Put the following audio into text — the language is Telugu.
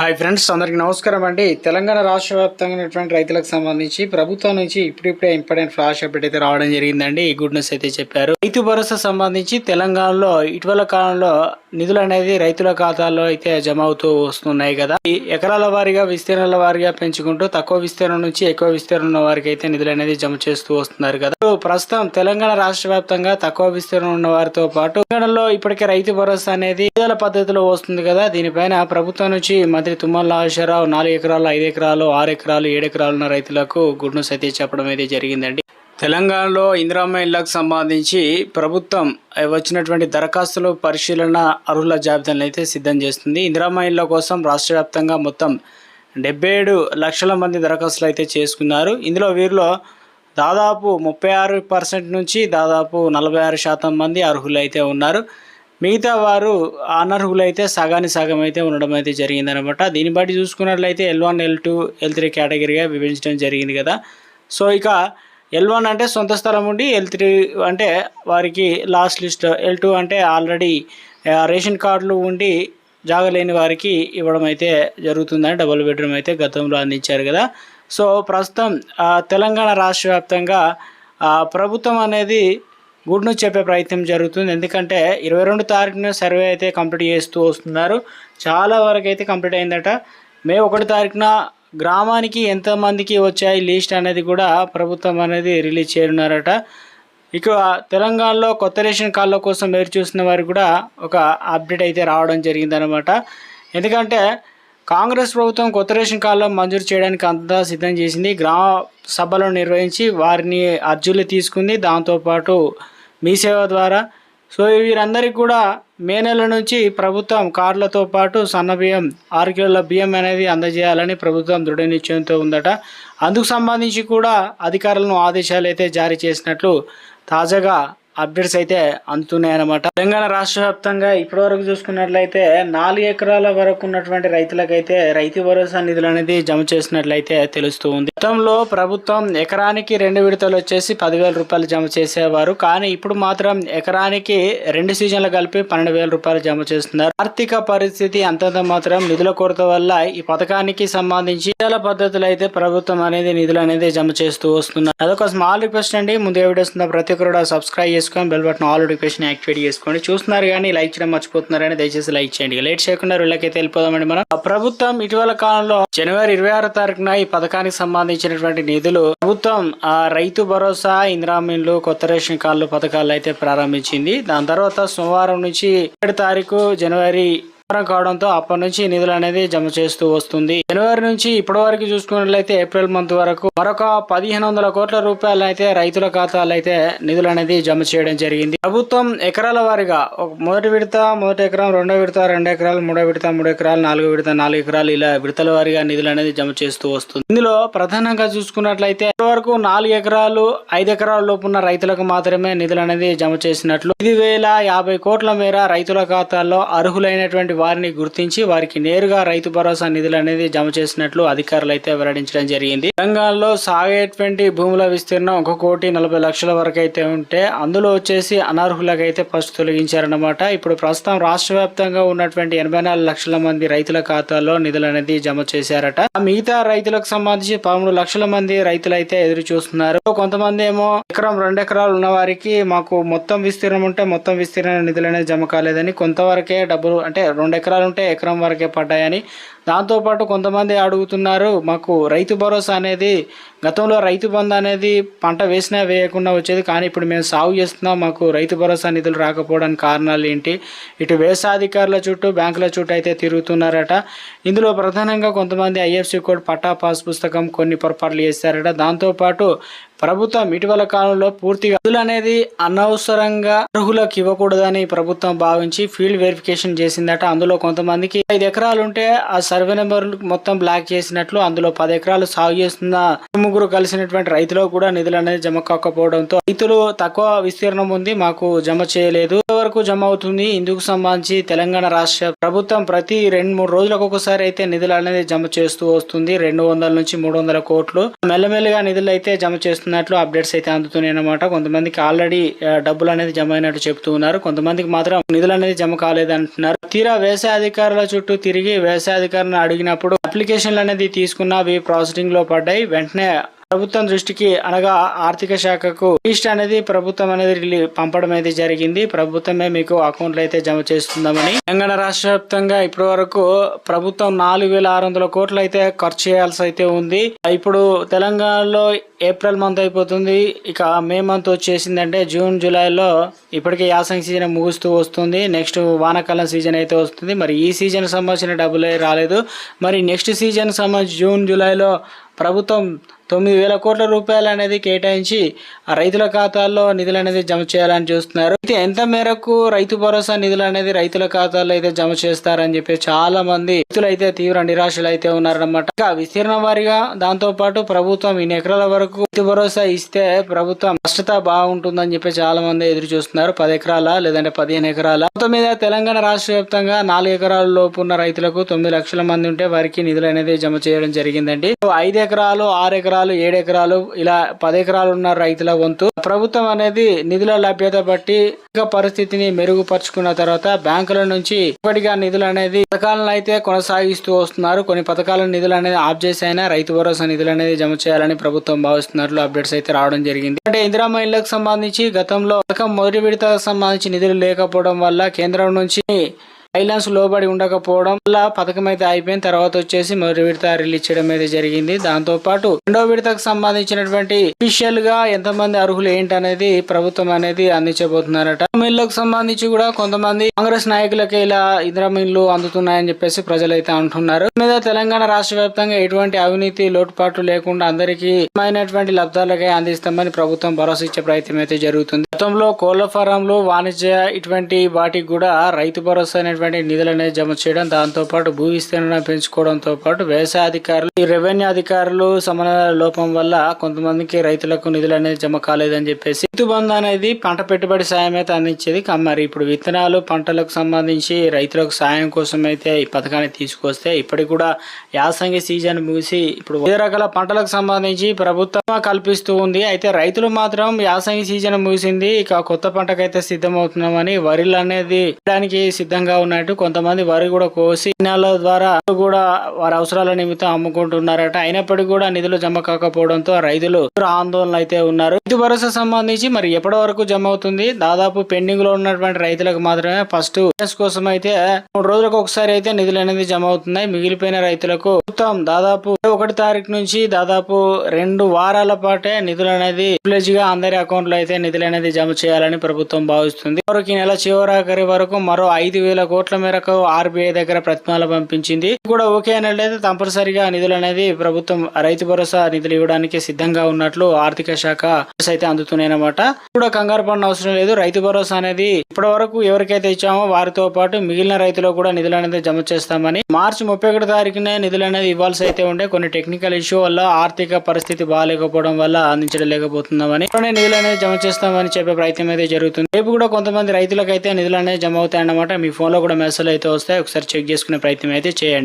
హాయ్ ఫ్రెండ్స్ అందరికీ నమస్కారం అండి. తెలంగాణ రాష్ట్ర వ్యాప్తంగా ఉన్నటువంటి రైతులకు సంబంధించి ప్రభుత్వం నుంచి ఇప్పుడిప్పుడే ఇంపార్టెంట్ ఫ్లాష్ అప్డేట్ అయితే రావడం జరిగిందండి. ఈ గుడ్ న్యూస్ అయితే చెప్పారు. రైతు భరోసా సంబంధించి తెలంగాణలో ఇటీవల కాలంలో నిధులు అనేది రైతుల ఖాతాల్లో అయితే జమ అవుతూ వస్తున్నాయి కదా. ఈ ఎకరాల వారీగా విస్తీర్ణాల వారీగా పెంచుకుంటూ తక్కువ విస్తీర్ణం నుంచి ఎక్కువ విస్తీర్ణం ఉన్న వారికి అయితే నిధులు అనేది జమ చేస్తూ వస్తున్నారు కదా. ప్రస్తుతం తెలంగాణ రాష్ట్ర వ్యాప్తంగా తక్కువ విస్తీర్ణం ఉన్న వారితో పాటు తెలంగాణలో ఇప్పటికే రైతు భరోసా అనేది పద్ధతిలో వస్తుంది కదా. దీనిపైన ప్రభుత్వం నుంచి మంత్రి తుమ్మల నాగేశ్వరరావు నాలుగు ఎకరాలు ఐదు ఎకరాలు ఆరు ఎకరాలు ఏడు ఎకరాలు ఉన్న రైతులకు గుడ్ న్యూస్ అయితే చెప్పడం అయితే జరిగిందండి. తెలంగాణలో ఇందిరామ్మ ఇళ్ళకు సంబంధించి ప్రభుత్వం వచ్చినటువంటి దరఖాస్తులు పరిశీలన అర్హుల జాబితాను అయితే సిద్ధం చేస్తుంది. ఇందిరామ్మ ఇళ్ళ కోసం రాష్ట్ర వ్యాప్తంగా మొత్తం డెబ్బై ఏడు లక్షల మంది దరఖాస్తులు అయితే చేసుకున్నారు. ఇందులో వీరిలో దాదాపు ముప్పై ఆరు పర్సెంట్ నుంచి దాదాపు నలభై ఆరు శాతం మంది అర్హులు అయితే ఉన్నారు. మిగతా వారు అనర్హులు అయితే సగాని సగం అయితే ఉండడం అయితే జరిగిందనమాట దీన్ని బట్టి చూసుకున్నట్లయితే L one L two L three కేటగిరీగా విభజించడం జరిగింది కదా. సో ఇక ఎల్ వన్ అంటే సొంత స్థలం ఉండి ఎల్ త్రీ అంటే వారికి లాస్ట్ లిస్ట్ ఎల్ టూ అంటే ఆల్రెడీ రేషన్ కార్డులు ఉండి జాగలేని వారికి ఇవ్వడం అయితే జరుగుతుందని డబుల్ బెడ్రూమ్ అయితే గతంలో అందించారు కదా. సో ప్రస్తుతం తెలంగాణ రాష్ట్ర వ్యాప్తంగా ప్రభుత్వం అనేది గుడ్ న్యూస్ చెప్పే ప్రయత్నం జరుగుతుంది. ఎందుకంటే ఇరవై రెండు తారీఖున సర్వే అయితే కంప్లీట్ చేస్తూ వస్తున్నారు. చాలా వరకు అయితే కంప్లీట్ అయిందట. మే ఒకటి తారీఖున గ్రామానికి ఎంతమందికి వచ్చాయి లిస్ట్ అనేది కూడా ప్రభుత్వం అనేది రిలీజ్ చేయనున్నారట. ఇక తెలంగాణలో కొత్త రేషన్ కార్డుల కోసం ఎదురు చూస్తున్న వారికి కూడా ఒక అప్డేట్ అయితే రావడం జరిగిందనమాట ఎందుకంటే కాంగ్రెస్ ప్రభుత్వం కొత్త రేషన్ కార్డులు మంజూరు చేయడానికి అంతా సిద్ధం చేసింది. గ్రామ సభలను నిర్వహించి వారిని అర్జీలు తీసుకుంది. దాంతోపాటు మీ సేవ ద్వారా. సో వీరందరికీ కూడా మే నెల నుంచి ప్రభుత్వం కార్లతో పాటు సన్న బియ్యం ఆరు కిలోల బియ్యం అనేది అందజేయాలని ప్రభుత్వం దృఢ నిశ్చయంతో ఉందట. అందుకు సంబంధించి కూడా అధికారులను ఆదేశాలు అయితే జారీ చేసినట్లు తాజాగా అప్డేట్స్ అయితే అందుతున్నాయన్నమాట తెలంగాణ రాష్ట్ర వ్యాప్తంగా ఇప్పటివరకు చూసుకున్నట్లయితే నాలుగు ఎకరాల వరకు ఉన్నటువంటి రైతులకైతే రైతు భరోసా నిధులు అనేది జమ చేసినట్లయితే తెలుస్తూ ఉంది. గతంలో ప్రభుత్వం ఎకరానికి రెండు విడతలు వచ్చేసి పదివేల రూపాయలు జమ చేసేవారు. కానీ ఇప్పుడు మాత్రం ఎకరానికి రెండు సీజన్లు కలిపి పన్నెండు వేల రూపాయలు జమ చేస్తున్నారు. ఆర్థిక పరిస్థితి అంతంత మాత్రం నిధుల కొరత వల్ల ఈ పథకానికి సంబంధించి విధాల పద్ధతులు అయితే ప్రభుత్వం అనేది నిధులు అనేది జమ చేస్తూ వస్తున్నారు. అదొక స్మాల్ రిక్వెస్ట్ అండి. ముందు ఏ వీడియోస్ ప్రతి ఒక్కరు సబ్స్క్రైబ్ చేసుకొని bell button all notification activate చేసుకోండి. చూస్తున్నారు కానీ లైక్ చేయడం మర్చిపోతున్నారని దయచేసి లైక్ చేయండి. లేట్ చేయకుండా వీళ్ళకైతే వెళ్ళిపోదామండి మనం. ప్రభుత్వం ఇటీవల కాలంలో జనవరి ఇరవై ఆరో తారీఖున ఈ పథకానికి సంబంధించినటువంటి నిధులు ప్రభుత్వం ఆ రైతు భరోసా ఇందిరామీన్లు కొత్త రేషన్ కార్డులు పథకాలు అయితే ప్రారంభించింది. దాని తర్వాత సోమవారం నుంచి ఏడు తారీఖు జనవరి వారం కావడంతో అప్పటి నుంచి నిధులు అనేది జమ చేస్తూ వస్తుంది. జనవరి నుంచి ఇప్పటి వరకు చూసుకున్నట్లయితే ఏప్రిల్ మంత్ వరకు మరొక పదిహేను వందల కోట్ల రూపాయలు అయితే రైతుల ఖాతాలు అయితే నిధులు అనేది జమ చేయడం జరిగింది. ప్రభుత్వం ఎకరాల వారీగా మొదటి విడత మొదటి ఎకరం రెండో విడత రెండు ఎకరాలు మూడో విడత మూడు ఎకరాలు నాలుగో విడత నాలుగు ఎకరాలు ఇలా విడతల వారీగా నిధులు అనేది జమ చేస్తూ వస్తుంది. ఇందులో ప్రధానంగా చూసుకున్నట్లయితే వరకు నాలుగు ఎకరాలు ఐదు ఎకరాల లోపు ఉన్న రైతులకు మాత్రమే నిధులు అనేది జమ చేసినట్లు. ఐదు వేల యాభై కోట్ల మేర రైతుల ఖాతాల్లో అర్హులైనటువంటి వారిని గుర్తించి వారికి నేరుగా రైతు భరోసా నిధులు అనేది జమ చేసినట్లు అధికారులు అయితే వెల్లడించడం జరిగింది. తెలంగాణలో సాగేటువంటి భూముల విస్తీర్ణం ఒక కోటి నలభై లక్షల వరకు అయితే ఉంటే అందులో వచ్చేసి అనర్హులకైతే ఫస్ట్ తొలగించారన్నమాట. ఇప్పుడు ప్రస్తుతం రాష్ట్ర వ్యాప్తంగా ఉన్నటువంటి ఎనభై నాలుగు లక్షల మంది రైతుల ఖాతాల్లో నిధులు అనేది జమ చేశారట. మిగతా రైతులకు సంబంధించి పదమూడు లక్షల మంది రైతులు అయితే ఎదురు చూస్తున్నారు. కొంతమంది ఏమో ఎకరం రెండు ఎకరాలు ఉన్న వారికి మాకు మొత్తం విస్తీర్ణం ఉంటే మొత్తం విస్తీర్ణ నిధులు అనేది జమ కాలేదని కొంతవరకే డబ్బులు అంటే రెండు రెండు ఎకరాలు ఉంటే ఎకరం వరకే పడ్డాయని. దాంతోపాటు కొంతమంది అడుగుతున్నారు మాకు రైతు భరోసా అనేది గతంలో రైతు బంధు అనేది పంట వేసినా వేయకుండా వచ్చేది కానీ ఇప్పుడు మేము సాగు చేస్తున్నాం మాకు రైతు భరోసా నిధులు రాకపోవడానికి కారణాలు ఏంటి? ఇటు వ్యవసాయాధికారుల చుట్టూ బ్యాంకుల చుట్టూ అయితే తిరుగుతున్నారట. ఇందులో ప్రధానంగా కొంతమంది ఐఎఫ్సి కోడ్ పట్టా పాస్ పుస్తకం కొన్ని పొరపాట్లు చేశారట. దాంతోపాటు ప్రభుత్వం ఇటీవల కాలంలో పూర్తిగా నిధులు అనేది అనవసరంగా అర్హులకు ఇవ్వకూడదని ప్రభుత్వం భావించి ఫీల్డ్ వెరిఫికేషన్ చేసిందట. అందులో కొంతమందికి ఐదు ఎకరాలు ఉంటే ఆ సర్వే నెంబర్ మొత్తం బ్లాక్ చేసినట్లు అందులో పది ఎకరాలు సాగు చేస్తున్న ముగ్గురు కలిసినటువంటి రైతులకు కూడా నిధులు అనేది జమ కాకపోవడంతో రైతులు తక్కువ విస్తీర్ణం ఉంది మాకు జమ చేయలేదు. వరకు జమ అవుతుంది. ఇందుకు సంబంధించి తెలంగాణ రాష్ట్ర ప్రభుత్వం ప్రతి రెండు మూడు రోజులకు ఒకసారి అయితే నిధులు అనేది జమ చేస్తూ వస్తుంది. రెండు వందల నుంచి మూడు వందల కోట్లు. మెల్లమెల్లగా నిధులు అయితే జమ చేస్తున్నట్లు అప్డేట్స్ అయితే అందుతున్నాయి అన్నమాట. కొంతమందికి ఆల్రెడీ డబ్బులు అనేది జమ అయినట్టు చెప్తూ ఉన్నారు. కొంతమందికి మాత్రం నిధులు అనేది జమ కాలేదు అంటున్నారు. తీరా వ్యవసాయ అధికారుల చుట్టూ తిరిగి వ్యవసాయ అధికారులను అడిగినప్పుడు అప్లికేషన్లు అనేది తీసుకున్న అవి ప్రాసెసింగ్లో పడ్డాయి. వెంటనే ప్రభుత్వం దృష్టికి అనగా ఆర్థిక శాఖకు లిస్ట్ అనేది ప్రభుత్వం అనేది పంపడం అయితే జరిగింది. ప్రభుత్వమే మీకు అకౌంట్లు అయితే జమ చేస్తుందామని. తెలంగాణ రాష్ట్ర వ్యాప్తంగా ఇప్పటి వరకు ప్రభుత్వం నాలుగు వేల ఆరు వందల కోట్లు అయితే ఖర్చు చేయాల్సి అయితే ఉంది. ఇప్పుడు తెలంగాణలో ఏప్రిల్ మంత్ అయిపోతుంది. ఇక మే మంత్ వచ్చేసిందంటే జూన్ జూలైలో ఇప్పటికే యాసంగి సీజన్ ముగుస్తూ వస్తుంది. నెక్స్ట్ వానాకాలం సీజన్ అయితే వస్తుంది. మరి ఈ సీజన్ సంబంధించిన డబ్బులు రాలేదు. మరి నెక్స్ట్ సీజన్ సంబంధించి జూన్ జూలైలో ప్రభుత్వం తొమ్మిది వేల కోట్ల రూపాయలు అనేది కేటాయించి ఆ రైతుల ఖాతాల్లో నిధులు అనేది జమ చేయాలని చూస్తున్నారు. అయితే ఎంత మేరకు రైతు భరోసా నిధులు అనేది రైతుల ఖాతాల్లో అయితే జమ చేస్తారని చెప్పి చాలా మంది రైతులు అయితే తీవ్ర నిరాశలు అయితే ఉన్నారన్నమాట. ఇంకా విస్తీర్ణ వారిగా దాంతో పాటు ప్రభుత్వం ఇన్ని ఎకరాల వరకు రైతు భరోసా ఇస్తే ప్రభుత్వం స్పష్టత బాగుంటుందని చెప్పి చాలా మంది ఎదురు చూస్తున్నారు. పది ఎకరాల లేదంటే పదిహేను ఎకరాల. మొత్తం మీద తెలంగాణ రాష్ట్ర వ్యాప్తంగా నాలుగు ఎకరాల లోపు ఉన్న రైతులకు తొమ్మిది లక్షల మంది ఉంటే వారికి నిధులు అనేది జమ చేయడం జరిగిందండి. ఐదు ఎకరాలు ఆరు ఎకరాలు ఏడు ఎకరాలు ఇలా పది ఎకరాలు ఉన్న రైతుల వంతు. ప్రభుత్వం అనేది నిధుల లభ్యత బట్టి పరిస్థితిని మెరుగుపరుచుకున్న తర్వాత బ్యాంకుల నుంచి ఇప్పటిగా నిధులు అనేది పథకాలను అయితే కొనసాగిస్తూ వస్తున్నారు. కొన్ని పథకాల నిధులు అనేది ఆఫ్ చేసి అయినా రైతు భరోసా నిధులు అనేది జమ చేయాలని ప్రభుత్వం భావిస్తున్నట్లు అప్డేట్స్ అయితే రావడం జరిగింది. అంటే ఇందిరా మహిళలకు సంబంధించి గతంలో పథకం మొదటి విడత సంబంధించి నిధులు లేకపోవడం వల్ల కేంద్రం నుంచి గైడ్లైన్స్ లోబడి ఉండకపోవడం వల్ల పథకం అయితే అయిపోయిన తర్వాత వచ్చేసి మొదటి విడత రిలీజ్ చేయడం అయితే జరిగింది. దాంతో పాటు రెండో విడతకు సంబంధించినటువంటి అఫీషియల్గా ఎంతమంది అర్హులు ఏంటి అనేది ప్రభుత్వం అనేది అందించబోతున్నారట. మిల్లులకు సంబంధించి కూడా కొంతమంది కాంగ్రెస్ నాయకులకి ఇలా ఇందిరా మిల్లు అందుతున్నాయని చెప్పేసి ప్రజలు అయితే అంటున్నారు మీద తెలంగాణ రాష్ట్ర వ్యాప్తంగా ఎటువంటి అవినీతి లోటుపాట్లు లేకుండా అందరికీ మైనటువంటి లబ్ధాలకై అందిస్తామని ప్రభుత్వం భరోసా ఇచ్చే ప్రయత్నం అయితే జరుగుతుంది. గతంలో కోళ్ళ ఫారంలు వాణిజ్య ఇటువంటి వాటికి కూడా రైతు భరోసా అనేటువంటి నిధులు అనేది జమ చేయడం దాంతో పాటు భూ విస్తీర్ణం పెంచుకోవడంతో పాటు వ్యవసాయ అధికారులు ఈ రెవెన్యూ అధికారులు సమన్వయ లోపం వల్ల కొంతమందికి రైతులకు నిధులు అనేది జమ కాలేదని చెప్పేసి రైతు బంధు అనేది పంట పెట్టుబడి సాయం అయితే అందించేది మరి ఇప్పుడు విత్తనాలు పంటలకు సంబంధించి రైతులకు సాయం కోసం అయితే ఈ పథకాన్ని తీసుకొస్తే ఇప్పటికి కూడా యాసంగి సీజన్ ముగిసి ఇప్పుడు వివిధ రకాల పంటలకు సంబంధించి ప్రభుత్వం కల్పిస్తూ ఉంది. అయితే రైతులు మాత్రం యాసంగి సీజన్ ముగిసింది. ఇక కొత్త పంటకైతే సిద్ధమవుతున్నామని వరిలు అనేది సిద్ధంగా ఉన్నట్టు కొంతమంది వరి కూడా కోసి నెల ద్వారా కూడా వారి అవసరాల నిమిత్తం అమ్ముకుంటున్నారట. అయినప్పటికీ కూడా నిధులు జమ కాకపోవడంతో రైతులు ఆందోళన అయితే ఉన్నారు. రైతు భరోసా సంబంధించి మరి ఎప్పటి వరకు జమ అవుతుంది? దాదాపు పెండింగ్లో ఉన్నటువంటి రైతులకు మాత్రమే ఫస్ట్ కోసం అయితే మూడు రోజులకు ఒకసారి అయితే నిధులు అనేది జమ అవుతున్నాయి. మిగిలిపోయిన రైతులకు మొత్తం దాదాపు ఒకటి తారీఖు నుంచి దాదాపు రెండు వారాల పాటే నిధులు అనేది ప్లేజ్గా అందరి అకౌంట్లో అయితే నిధులు అనేది జమ చేయాలని ప్రభుత్వం భావిస్తుంది. మరొక ఈ నెల చివరాఖరి వరకు మరో ఐదు వేల కోట్ల మేరకు ఆర్బీఐ దగ్గర ప్రతిమాల పంపించింది. కూడా ఓకే అయినట్లయితే తప్పనిసరిగా నిధులు అనేది ప్రభుత్వం రైతు భరోసా నిధులు ఇవ్వడానికి సిద్ధంగా ఉన్నట్లు ఆర్థిక శాఖ అయితే అందుతున్నాయన్నమాట కూడా కంగారు పడిన అవసరం లేదు. రైతు భరోసా అనేది ఇప్పటి వరకు ఎవరికైతే ఇచ్చామో వారితో పాటు మిగిలిన రైతులు కూడా నిధులు అనేది జమ చేస్తామని మార్చి ముప్పై ఒకటి తారీఖునే నిధులు అనేది ఇవ్వాల్సి అయితే ఉండే కొన్ని టెక్నికల్ ఇష్యూ వల్ల ఆర్థిక పరిస్థితి బాగాలేకపోవడం వల్ల అందించలేకపోతున్నామని త్వరనే నిధులు అనేది జమ చేస్తామని చెప్పే ప్రయత్నం అయితే జరుగుతుంది. రేపు కూడా కొంతమంది రైతులకైతే నిధులు అనేది జమ అవుతాయన్నమాట. మీ ఫోన్లో కూడా మెసేజ్ అయితే వస్తాయి. ఒకసారి చెక్ చేసుకునే ప్రయత్నం అయితే చేయండి.